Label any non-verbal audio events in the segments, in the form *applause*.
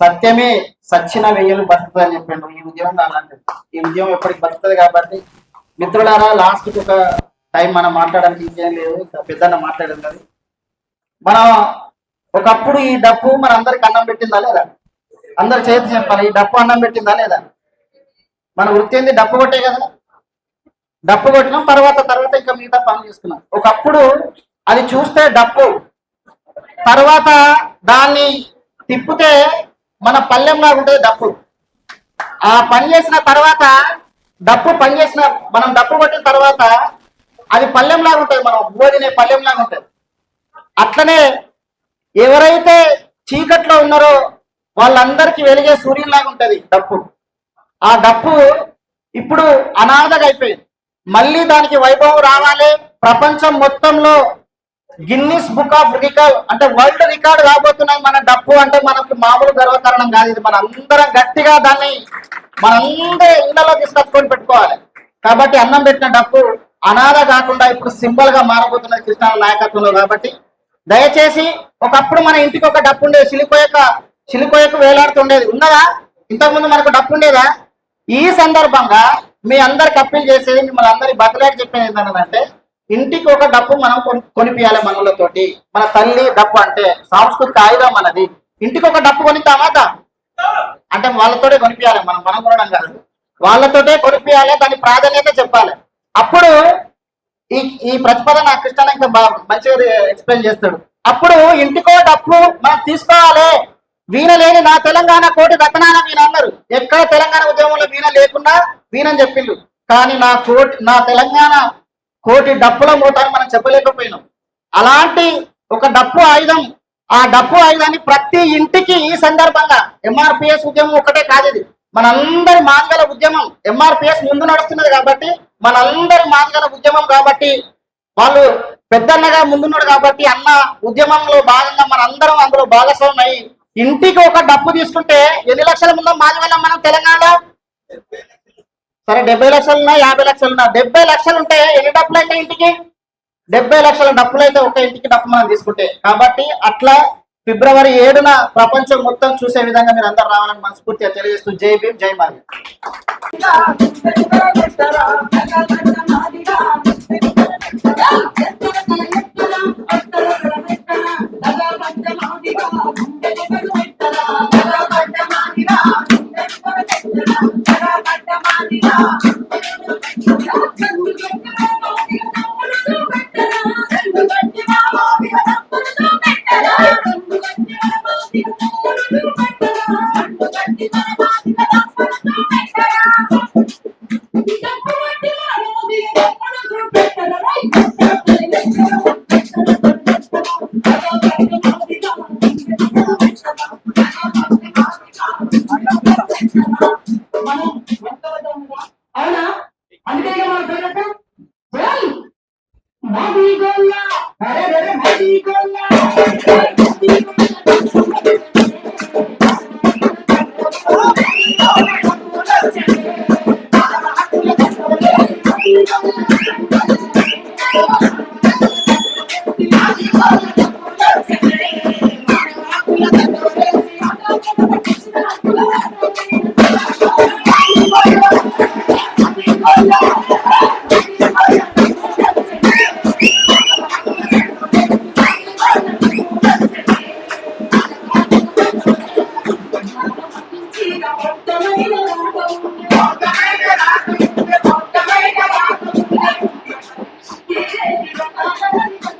సత్యమే సచ్చిన వెయ్యలు బతుకుతుంది అని చెప్పిండు. ఈ ఉద్యమం అలాంటిది ఈ ఉద్యమం ఎప్పటికి బతుకుతుంది కాబట్టి మిత్రులారా లాస్ట్కి ఒక టైం మనం మాట్లాడడానికి ఇంకేం లేదు. పెద్దన్న మాట్లాడింది అది మనం ఒకప్పుడు ఈ డప్పు మన అందరికి అన్నం పెట్టిందా లేదా? అందరు చేతి చెప్పాలి ఈ డప్పు అన్నం పెట్టిందా లేదా? మన వృత్తి ఏంది? డప్పు కొట్టే కదా. డప్పు కొట్టినాం తర్వాత తర్వాత ఇంకా మిగతా పనులు చేసుకున్నాం. ఒకప్పుడు అది చూస్తే డప్పు. తర్వాత దాన్ని తిప్పితే మన పల్లెంలాగా ఉంటుంది డప్పు. ఆ పని చేసిన తర్వాత డప్పు పని చేసిన మనం డప్పు కొట్టిన తర్వాత అది పల్లెంలాగా ఉంటుంది మనం భోజనే పల్లెంలాగా ఉంటుంది. అట్లనే ఎవరైతే చీకట్లో ఉన్నారో వాళ్ళందరికీ వెలిగే సూర్యులాగా ఉంటుంది డప్పు. ఆ డప్పు ఇప్పుడు అనాథగా అయిపోయింది. మళ్ళీ దానికి వైభవం రావాలి. ప్రపంచం మొత్తంలో గిన్నిస్ బుక్ ఆఫ్ రికార్డ్ అంటే వరల్డ్ రికార్డ్ కాబోతున్నాయి మన డప్పు అంటే మనకు మామూలు గర్వకారణం కాదు. ఇది మన అందరం గట్టిగా దాన్ని మనందరూ ఇళ్ళలో తీసుకొచ్చుకొని పెట్టుకోవాలి. కాబట్టి అన్నం పెట్టిన డప్పు అనాథ కాకుండా ఇప్పుడు సింబల్గా మారబోతున్నది కృష్ణ నాయకత్వంలో కాబట్టి దయచేసి ఒకప్పుడు మన ఇంటికి ఒక డప్పు ఉండేది. చిలిపోయక చిలిపోయకు వేలాడుతుండేది. ఉన్నదా? ఇంతకుముందు మనకు డప్పు ఉండేదా? ఈ సందర్భంగా మీ అందరికి అప్పీల్ చేసేది మిమ్మల్ని అందరి బతలేక చెప్పేది ఏంటంటే ఇంటికి ఒక డప్పు మనం కొన్- కొనిపియాలి మనలతోటి. మన తల్లి డప్పు అంటే సాంస్కృతిక ఆయుధం మనది. ఇంటికి ఒక డప్పు కొనిద్దామా అంటే వాళ్ళతోటే కొనిపియాలి మనం మనం కొనడం కాదు. వాళ్ళతోటే కొనిపియాలి దాని ప్రాధాన్యత చెప్పాలి. అప్పుడు ఈ ఈ ప్రతిపాదన కృష్ణ ఇంకా మంచిగా ఎక్స్ప్లెయిన్ చేస్తాడు. అప్పుడు ఇంటికో డప్పు మనం తీసుకోవాలి. వీణ లేని నా తెలంగాణ కోటి రతనాన వీణ అన్నారు. ఎక్కడ తెలంగాణ ఉద్యమంలో వీణ లేకుండా వీణని చెప్పిండు. కానీ నా కోటి నా తెలంగాణ కోటి డప్పుల మోతాన్ని మనం చెప్పలేకపోయినాం. అలాంటి ఒక డప్పు ఆయుధం ఆ డప్పు ఆయుధాన్ని ప్రతి ఇంటికి ఈ సందర్భంగా ఎంఆర్పిఎస్ ఉద్యమం ఒకటే కాదు ఇది. మనందరి మాంగళ ఉద్యమం ఎంఆర్పిఎస్ ముందు నడుస్తున్నది కాబట్టి మనందరి మాంగళ ఉద్యమం కాబట్టి వాళ్ళు పెద్దన్నగా ముందున్నాడు కాబట్టి అన్న ఉద్యమంలో భాగంగా మనందరం అందులో భాగస్వామి అయ్యి ఇంటికి ఒక డప్పు తీసుకుంటే ఎన్ని లక్షల ముందు మాదివల్ల మనం తెలంగాణలో? సరే డెబ్బై లక్షలు ఉన్నా యాభై లక్షలు ఉన్నా డెబ్బై లక్షలు ఉంటే ఎన్ని డబ్బులు అయితే ఇంటికి? డెబ్బై లక్షల డబ్బులు అయితే ఒక ఇంటికి డబ్బు మనం తీసుకుంటే. కాబట్టి అట్లా ఫిబ్రవరి ఏడున ప్రపంచం మొత్తం చూసే విధంగా మీరు అందరు రావాలని మనస్ఫూర్తిగా తెలియజేస్తూ జై భీమ్ జై మాలి *laughs* ভাবি গোল্লা আরে রে ভাবি গোল্লা। Ah,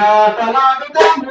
వాళ్ళని తల్లి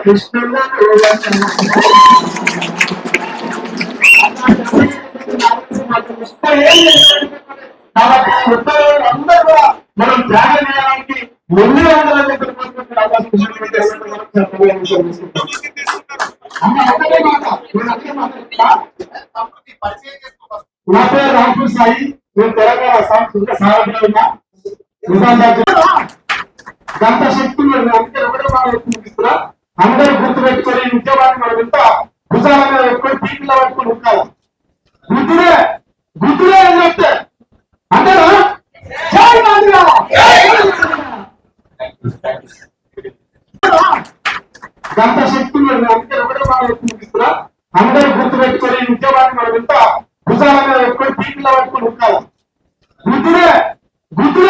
కృష్ణుల కాబట్టి ఉత్తరాలు అందరూ కూడా మనం త్యాగం చేయడానికి ముందు వందల నా పేరు రాంపూర్ సాయి నేను తెలంగాణ సాంస్కృతిక సారథిగా గంట మీద పెట్టుకొని పీపిలో పెట్టుకొని ఉంటారు గుర్తులే గుర్తులే అని చెప్తే అందరూ జై గాంధీరా! గంట శక్తి మీరు అందుకే ఒకటే మాట అందరూ గుర్తు పెట్టుకొని ఈ ఉద్యోగాన్ని మనం ఇంత భుజాల మీద పెట్టుకొని పట్టుకుని పెట్టుకొని ఉంటారు గుర్తులే